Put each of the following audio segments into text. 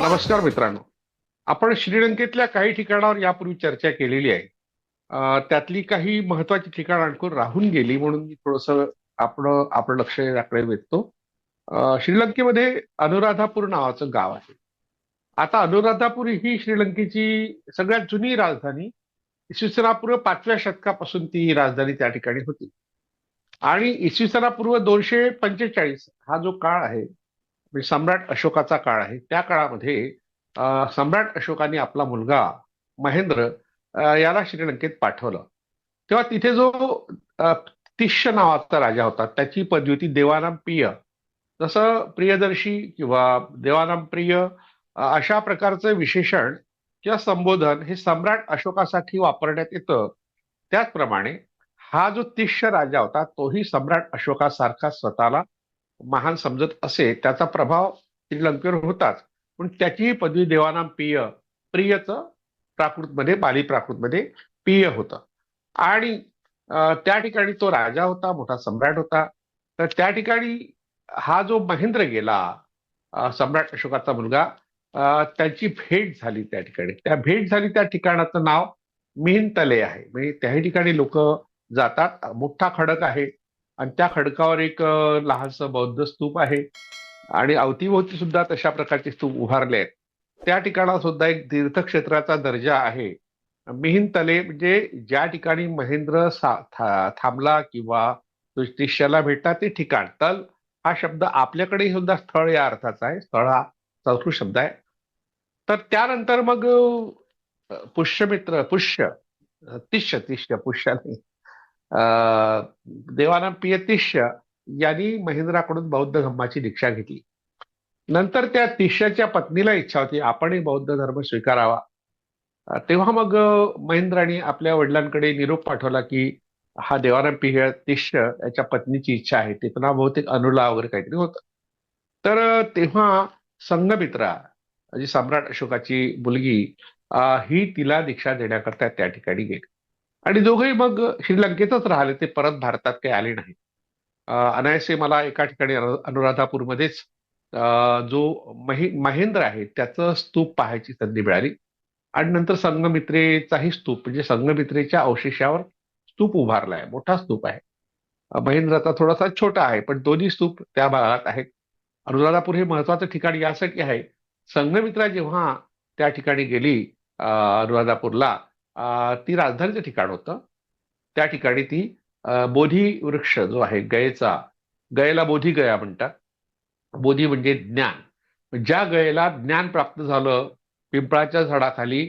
नमस्कार मित्रांनो. आपण श्रीलंकेतल्या काही ठिकाणावर यापूर्वी चर्चा केलेली आहे. त्यातली काही महत्वाची ठिकाण आणखून राहून गेली म्हणून मी थोडस आपण आपलं लक्ष याकडे वेधतो. श्रीलंकेमध्ये अनुराधापूर नावाचं गाव आहे. आता अनुराधापूर ही श्रीलंकेची सगळ्यात जुनी राजधानी. इसवी सनापूर्व पाचव्या शतकापासून ती राजधानी त्या ठिकाणी होती. आणि इसवी सनापूर्व दोनशे पंचेचाळीस हा जो काळ आहे म्हणजे सम्राट अशोकाचा काळ आहे. त्या काळामध्ये सम्राट अशोकाने आपला मुलगा महेंद्र याला श्रीलंकेत पाठवलं. तेव्हा तिथे जो तिष्य नावाचा राजा होता त्याची पदवी होती देवानाम प्रिय जसं प्रियदर्शी किंवा देवानाम प्रिय अशा प्रकारचं विशेषण किंवा संबोधन हे सम्राट अशोकासाठी वापरण्यात येतं. त्याचप्रमाणे हा जो तिष्य राजा होता तोही सम्राट अशोकासारखा स्वतःला महान समजत असे त्याचा प्रभाव श्रीलंकेवर होताच. पण त्याचीही पदवी देवानाम प्रिय प्रियचं प्राकृतमध्ये बाली प्राकृतमध्ये प्रिय होतं. आणि त्या ठिकाणी तो राजा होता मोठा सम्राट होता. तर त्या ठिकाणी हा जो महेंद्र गेला सम्राट अशोकाचा मुलगा त्याची भेट झाली त्या ठिकाणी. त्या भेट झाली त्या ठिकाणाचं नाव मिहिंतले आहे. म्हणजे त्याही ठिकाणी लोक जातात. मोठा खडक आहे. आणि त्या खडकावर एक लहानस लहानसं बौद्ध स्तूप आहे. आणि अवतीभोवती सुद्धा तशा प्रकारचे स्तूप उभारले आहेत. त्या ठिकाणा सुद्धा एक तीर्थक्षेत्राचा दर्जा आहे. मिहिंतले म्हणजे ज्या ठिकाणी महेंद्र था- थांबला किंवा तो भेटला ते ठिकाण. तल हा शब्द आपल्याकडे सुद्धा स्थळ या अर्थाचा आहे. स्थळ हा संस्कृत शब्द आहे. तर त्यानंतर मग पुष्यमित्र पुष्य तिष्य तिष्य पुष्य नाही. अ, देवानाम पियतिष्य यांनी महेंद्राकडून बौद्ध धर्माची दीक्षा घेतली. नंतर त्या तिष्याच्या पत्नीला इच्छा होती आपणही बौद्ध धर्म स्वीकारावा. तेव्हा मग महेंद्राने आपल्या वडिलांकडे निरोप पाठवला की हा देवानाम पिय तिष्य याच्या पत्नीची इच्छा आहे ते नाव बहुतेक अनुला वगैरे काहीतरी होतं. तर तेव्हा संघमित्रा जी सम्राट अशोकाची मुलगी ही तिला दीक्षा देण्याकरता त्या ठिकाणी गेली. आणि दोघंही मग श्रीलंकेतच राहिले ते परत भारतात काही आले नाही अनायसे मला एका ठिकाणी अनुराधापूरमध्येच जो महे महेंद्र आहे त्याचं स्तूप पाहायची संधी मिळाली. आणि नंतर संघमित्रेचाही स्तूप म्हणजे संघमित्रेच्या अवशेषावर स्तूप उभारला आहे मोठा स्तूप आहे. महेंद्राचा थोडासा छोटा आहे पण दोन्ही स्तूप त्या भागात आहेत. अनुराधापूर हे महत्वाचं ठिकाण यासाठी आहे. संघमित्रा जेव्हा त्या ठिकाणी गेली अनुराधापूरला ती राजधानीचं ठिकाण होतं. त्या ठिकाणी ती बोधी वृक्ष जो आहे गयेचा गयेला बोधी गया म्हणतात. बोधी म्हणजे ज्ञान. ज्या गयेला ज्ञान प्राप्त झालं पिंपळाच्या झाडाखाली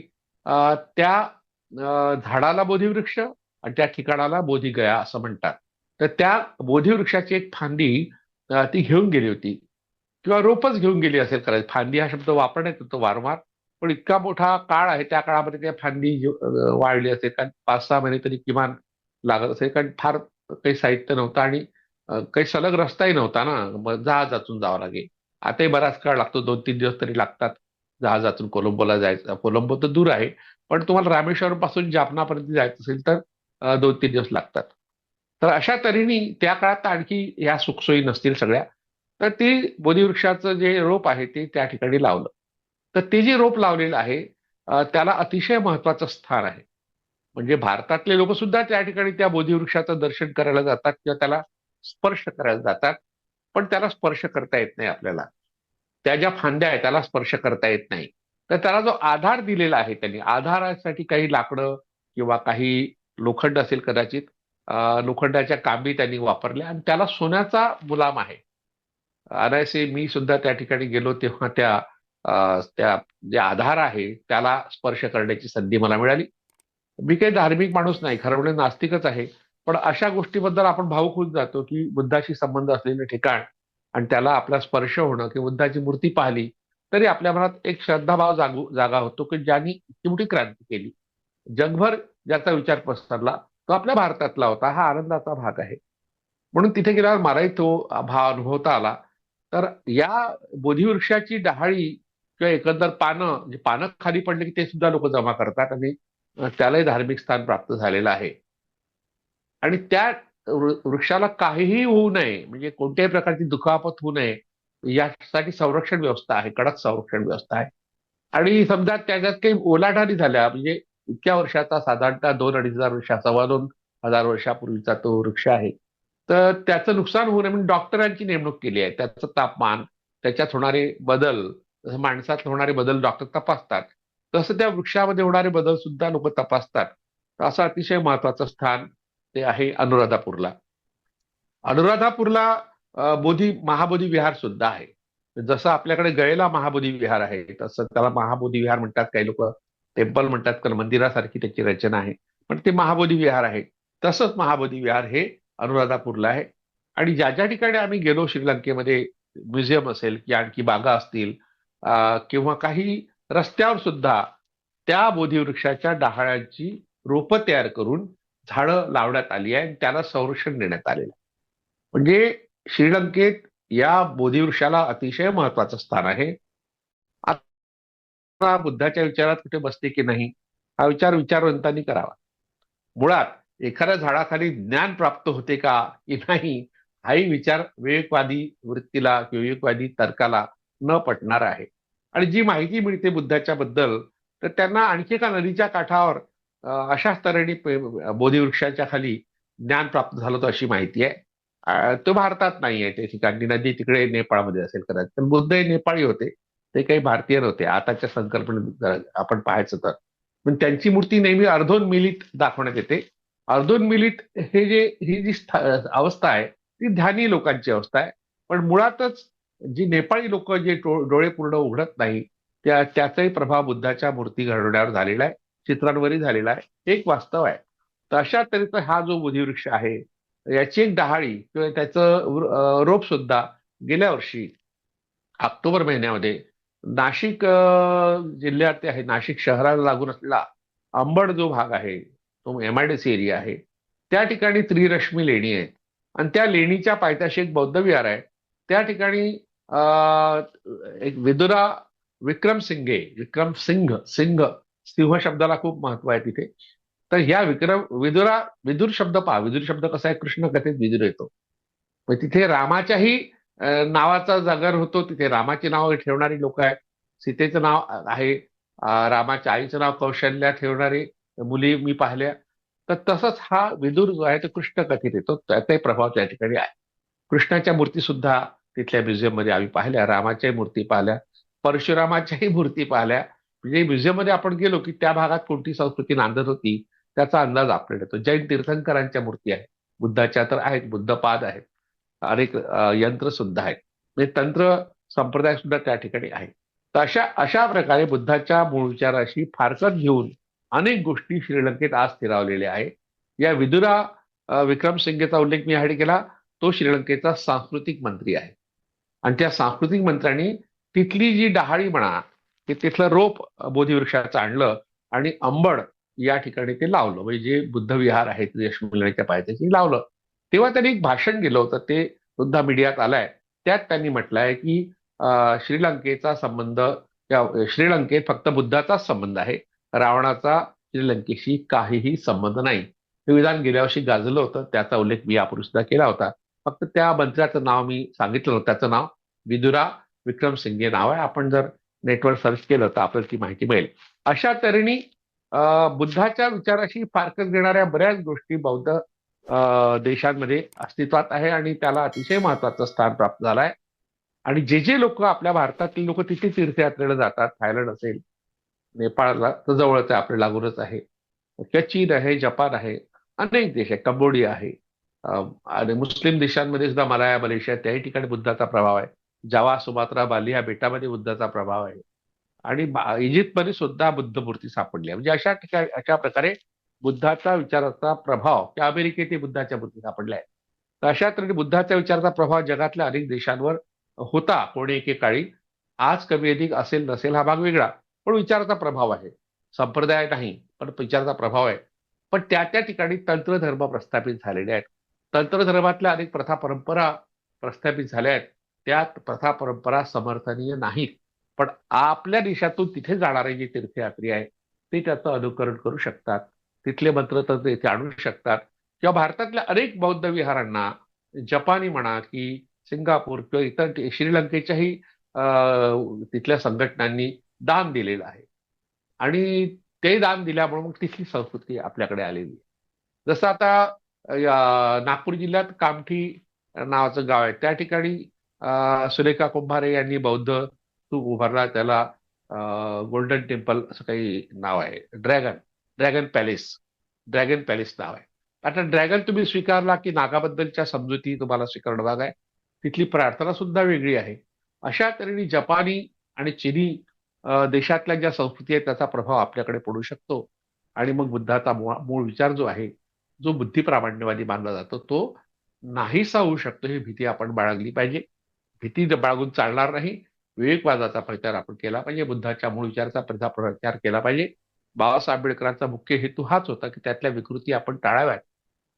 त्या झाडाला बोधी वृक्ष आणि त्या ठिकाणाला बोधी गया असं म्हणतात. तर त्या बोधी वृक्षाची एक फांदी ती घेऊन गेली होती. किंवा रोपच घेऊन गेली असेल करायचं फांदी हा शब्द वापरण्यात येतो वारंवार. पण इतका मोठा काळ आहे त्या काळामध्ये त्या फांदी वाढली वाळली असेल. कारण पाच सहा महिने तरी किमान लागत असेल. कारण फार काही साहित्य नव्हतं आणि काही सलग रस्ताही नव्हता ना. जहाजातून जावं लागेल. आताही बराच काळ लागतो. दोन तीन दिवस तरी लागतात जहाजातून कोलंबोला जायचं. कोलंबो तर दूर आहे. पण तुम्हाला रामेश्वरमपासून जापनापर्यंत जायचं असेल तर दोन तीन दिवस लागतात. तर अशा तऱ्हेने त्या काळात आणखी ह्या सुखसोयी नसतील सगळ्या. तर ते बोधीवृक्षाचं जे रोप आहे ते त्या ठिकाणी लावलं. तर ते जे रोप लावलेलं आहे त्याला अतिशय महत्वाचं स्थान आहे. म्हणजे भारतातले लोक सुद्धा त्या ठिकाणी त्या बोधिवृक्षाचं दर्शन करायला जातात किंवा त्याला स्पर्श करायला जातात पण त्याला स्पर्श करता येत नाही आपल्याला. त्या ज्या फांद्या आहेत त्याला स्पर्श करता येत नाही. तर त्याला जो आधार दिलेला आहे त्यांनी आधारासाठी काही लाकडं किंवा काही लोखंड असेल कदाचित लोखंडाच्या कांबी त्यांनी वापरल्या आणि त्याला सोन्याचा मुलाम आहे. अनायसे मी सुद्धा त्या ठिकाणी गेलो तेव्हा त्या त्या जे आधार आहे त्याला स्पर्श करण्याची संधी मला मिळाली. मी काही धार्मिक माणूस नाही खरं म्हणजे नास्तिकच आहे. पण अशा गोष्टीबद्दल आपण भावूक होऊन जातो की बुद्धाशी संबंध असलेलं ठिकाण आणि त्याला आपला स्पर्श होणं किंवा बुद्धाची मूर्ती पाहिली तरी आपल्या मनात एक श्रद्धाभाव जागू जागा होतो की ज्यांनी इतकी मोठी क्रांती केली. जगभर ज्याचा विचार पसरला तो आपल्या भारतातला होता हा आनंदाचा भाग आहे. म्हणून तिथे गेल्यावर मलाही तो भाव अनुभवता आला. तर या बोधिवृक्षाची डहाळी किंवा एकंदर पानं म्हणजे पानं खाली पडले की ते सुद्धा लोक जमा करतात आणि त्यालाही धार्मिक स्थान प्राप्त झालेलं आहे. आणि त्या वृक्षाला काहीही होऊ नये म्हणजे कोणत्याही प्रकारची दुखापत होऊ नये यासाठी संरक्षण व्यवस्था आहे कडक संरक्षण व्यवस्था आहे. आणि समजा त्याच्यात काही ओलाढाली झाल्या म्हणजे इतक्या वर्षाचा साधारणतः दोन अडीच हजार वर्षा सव्वा दोन हजार वर्षापूर्वीचा तो वृक्ष आहे. तर त्याचं नुकसान होऊ नये म्हणून डॉक्टरांची नेमणूक केली आहे. त्याचं तापमान त्याच्यात होणारे बदल माणसात होणारे बदल डॉक्टर तपासतात तसं त्या वृक्षामध्ये होणारे बदल सुद्धा लोक तपासतात. असं अतिशय महत्वाचं स्थान ते आहे अनुराधापूरला. अनुराधापूरला बोधी महाबोधी विहार सुद्धा आहे. जसं आपल्याकडे गळेला महाबोधी विहार आहे तसं त्याला महाबोधी विहार म्हणतात. काही लोक टेम्पल म्हणतात कारण मंदिरासारखी त्याची रचना आहे. पण ते महाबोधी विहार आहे. तसंच महाबोधी विहार हे अनुराधापूरला आहे. आणि ज्या ज्या ठिकाणी आम्ही गेलो श्रीलंकेमध्ये म्युझियम असेल की आणखी बागा असतील किंवा काही रस्त्यावर सुद्धा त्या बोधीवृक्षाच्या डहाळ्यांची रोपं तयार करून झाडं लावण्यात आली आहे आणि त्याला संरक्षण देण्यात आलेलं आहे. म्हणजे श्रीलंकेत या बोधीवृक्षाला अतिशय महत्वाचं स्थान आहे. आता बुद्धाच्या विचारात कुठे बसते की नाही? हा विचार विचारवंतांनी करावा. मुळात एखाद्या झाडाखाली ज्ञान प्राप्त होते का की नाही हाही विचार विवेकवादी वृत्तीला किंवा विवेकवादी तर्काला न पटणार आहे. आणि जी माहिती मिळते बुद्धाच्या बद्दल तर त्यांना आणखी एका नदीच्या काठावर अशाच तऱ्हेने बोधिवृक्षाच्या खाली ज्ञान प्राप्त झालं होतं अशी माहिती आहे. तो भारतात नाही आहे त्या ठिकाणी नदी तिकडे नेपाळमध्ये असेल कदाचित. पण बुद्ध हे नेपाळी होते ते काही भारतीय नव्हते. आताच्या संकल्पने आपण पाहायचं तर. पण त्यांची मूर्ती नेहमी अर्धोन दाखवण्यात येते. अर्धोन हे जे ही जी अवस्था आहे ती ध्यानी लोकांची अवस्था आहे. पण मुळातच जी नेपाळी लोक जे डोळे पूर्ण उघडत नाही त्या त्याचाही प्रभाव बुद्धाच्या मूर्ती घडवण्यावर झालेला आहे चित्रांवरही झालेला आहे. एक वास्तव आहे. तर अशा तऱ्हेचा हा जो बुधिवृक्ष आहे याची एक डहाळी किंवा त्याचं रोप सुद्धा गेल्या वर्षी ऑक्टोबर महिन्यामध्ये नाशिक जिल्ह्यात आहे नाशिक शहराला लागून असलेला अंबड जो भाग आहे तो M I D C area आहे त्या ठिकाणी त्रिरश्मी लेणी आहेत. आणि त्या लेणीच्या पायथ्याशी एक बौद्ध विहार आहे. त्या ठिकाणी एक विदुरा विक्रम सिंगे विक्रम सिंग सिंग सिंह शब्दाला खूप महत्त्व आहे तिथे. तर ह्या विक्रम विदुरा विदुर शब्द पहा. विदुर शब्द कसा आहे? कृष्ण कथेत विदुर येतो. तिथे रामाच्याही नावाचा जागर होतो. तिथे रामाची नाव ठेवणारी लोक आहेत. सीतेचं नाव आहे. रामाच्या आईचं नाव कौशल्या ठेवणारी मुली मी पाहिल्या. तर तसंच हा विदुर जो आहे तो कृष्ण कथेत येतो. त्याचाही प्रभाव त्या ठिकाणी आहे. कृष्णाच्या मूर्ती सुद्धा तिथल्या म्युझियममध्ये आम्ही पाहिल्या रामाच्याही मूर्ती पाहिल्या परशुरामाच्याही मूर्ती पाहिल्या. म्हणजे म्युझियममध्ये आपण गेलो की त्या भागात कोणती संस्कृती नांदत होती त्याचा अंदाज आपल्याला येतो. जैन तीर्थंकरांच्या मूर्ती आहेत. बुद्धाच्या तर आहेत बुद्धपाद आहेत. अनेक यंत्र सुद्धा आहेत. म्हणजे तंत्र संप्रदाय सुद्धा त्या ठिकाणी आहे. तर अशा अशा प्रकारे बुद्धाच्या मूळ विचाराशी फारकत घेऊन अनेक गोष्टी श्रीलंकेत आज स्थिरावलेल्या आहे या विदुरा विक्रम सिंगेचा उल्लेख मी यासाठी केला तो श्रीलंकेचा सांस्कृतिक मंत्री आहे. आणि त्या सांस्कृतिक मंत्र्यांनी तिथली जी डहाळी म्हणा ते तिथलं रोप बोधिवृक्षाचं आणलं आणि अंबड या ठिकाणी ते लावलं. म्हणजे जे बुद्ध विहार आहे यशमुलाच्या पायथ्याशी लावलं. तेव्हा त्यांनी एक भाषण केलं होतं. ते सुद्धा मीडियात आलंय. त्यात त्यांनी म्हटलंय की श्रीलंकेचा संबंध श्रीलंकेत फक्त बुद्धाचाच संबंध आहे. रावणाचा श्रीलंकेशी काहीही संबंध नाही. हे विधान गेल्या वर्षी गाजलं होतं. त्याचा उल्लेख मी यापूर्वी सुद्धा केला होता. फक्त त्या मंत्र्याचं नाव मी सांगितलं होतं. त्याचं नाव विदुरा विक्रम सिंगे नाव आहे. आपण जर नेटवर सर्च केलं तर आपल्याला ती माहिती मिळेल. अशा तऱ्हेने बुद्धाच्या विचाराशी फारकत घेणाऱ्या बऱ्याच गोष्टी बौद्ध देशांमध्ये अस्तित्वात आहे आणि त्याला अतिशय महत्वाचं स्थान प्राप्त झालं आहे आणि जे जे लोक आपल्या भारतातील लोक तिथे तीर्थयात्रेला जातात थायलंड असेल नेपाळला तर जवळच आहे आपल्या लागूनच आहे. किंवा चीन आहे जपान आहे अनेक देश आहे कंबोडिया आहे आणि मुस्लिम देशांमध्ये सुद्धा मलाया मलेशिया त्याही ठिकाणी बुद्धाचा प्रभाव आहे. जावा सुमात्रा बाली या बेटामध्ये बुद्धाचा प्रभाव आहे. आणि इजिप्तमध्ये सुद्धा बुद्ध मूर्ती सापडली आहे. म्हणजे अशा ठिकाणी अशा प्रकारे बुद्धाचा विचाराचा प्रभाव त्या अमेरिकेतही बुद्धाच्या मूर्ती सापडल्या आहेत. तर अशा तऱ्हेने बुद्धाच्या विचाराचा प्रभाव जगातल्या अनेक देशांवर होता कोणी एकेकाळी आज कमी अधिक असेल नसेल हा भाग वेगळा. पण विचाराचा प्रभाव आहे. संप्रदाय नाही पण विचाराचा प्रभाव आहे. पण त्या त्या ठिकाणी तंत्रधर्म प्रस्थापित झालेले आहेत. तंत्रधर्मातल्या अनेक प्रथा परंपरा प्रस्थापित झाल्या आहेत. त्यात प्रथा परंपरा समर्थनीय नाहीत. पण आपल्या देशातून तिथे जाणारे जे तीर्थयात्री आहे ते त्याचं अनुकरण करू शकतात. तिथले मंत्रतंत्र इथे आणू शकतात. किंवा भारतातल्या अनेक बौद्ध विहारांना जपानी म्हणा की सिंगापूर किंवा इतर श्रीलंकेच्याही अं, तिथल्या संघटनांनी दान दिलेलं आहे. आणि ते दान दिल्यामुळे मग तिथली संस्कृती आपल्याकडे आलेली आहे. जसं आता नागपूर जिल्ह्यात कामठी नावाचं गाव आहे. त्या ठिकाणी सुलेखा कुंभारे यांनी बौद्ध स्तूप उभारला त्याला गोल्डन टेम्पल असं काही नाव आहे. Dragon dragon palace dragon palace नाव आहे. आता ड्रॅगन तुम्ही स्वीकारला की नागाबद्दलच्या समजुती तुम्हाला स्वीकारणं भाग आहे. तिथली प्रार्थना सुद्धा वेगळी आहे. अशा तऱ्हेने जपानी आणि चिनी देशातल्या ज्या संस्कृती आहेत त्याचा प्रभाव आपल्याकडे पडू शकतो. आणि मग बुद्धाचा मूळ मूळ विचार जो आहे जो बुद्धिप्रामाण्यवादी मानला जातो तो नाहीसा होऊ शकतो ही भीती आपण बाळगली पाहिजे. भीती बाळगून चालणार नाही. विवेकवादाचा प्रचार आपण केला पाहिजे. बुद्धाच्या मूळ विचाराचा प्रचार केला पाहिजे. बाबासाहेब आंबेडकरांचा मुख्य हेतू हाच होता की त्यातल्या विकृती आपण टाळाव्यात.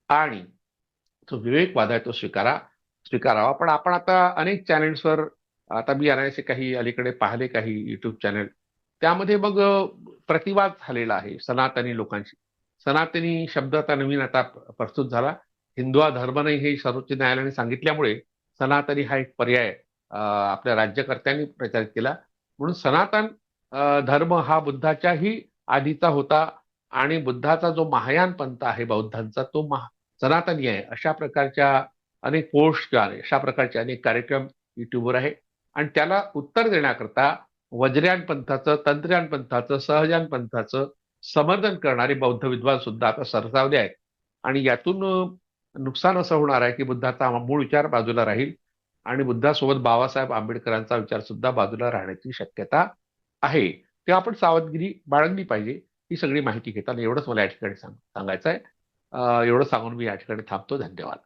आणि जो विवेकवाद आहे तो स्वीकारा स्वीकारावा. पण आपण आता अनेक चॅनेल्सवर आता मी अनायसे काही अलीकडे पाहिले काही युट्यूब चॅनेल त्यामध्ये मग प्रतिवाद झालेला आहे सनातनी लोकांशी. सनातनी शब्द आता नवीन आता प्रस्तुत झाला. हिंदुआ धर्म नाही हे सर्वोच्च न्यायालयाने सांगितल्यामुळे सनातनी हा एक पर्याय आपल्या राज्यकर्त्यांनी प्रचारित केला. म्हणून सनातन धर्म हा बुद्धाच्याही आधीचा होता आणि बुद्धाचा जो महायान पंथ आहे बौद्धांचा तो महा सनातनी आहे. अशा प्रकारच्या अनेक पोस्ट अशा प्रकारचे अनेक कार्यक्रम युट्यूबवर आहे. आणि त्याला उत्तर देण्याकरता वज्रयान पंथाचं तंत्रयान पंथाचं सहजान पंथाचं समर्थन करणारे बौद्ध विद्वान सुद्धा आता सरसावले आहेत. आणि यातून नुकसान असं होणार आहे की बुद्धाचा मूळ विचार बाजूला राहील आणि बुद्धासोबत बाबासाहेब आंबेडकरांचा विचार सुद्धा बाजूला राहण्याची शक्यता आहे. तेव्हा आपण सावधगिरी बाळगली पाहिजे ही सगळी माहिती घेताना एवढंच मला या ठिकाणी सांग सांगायचं आहे एवढं सांगून मी या ठिकाणी थांबतो. धन्यवाद.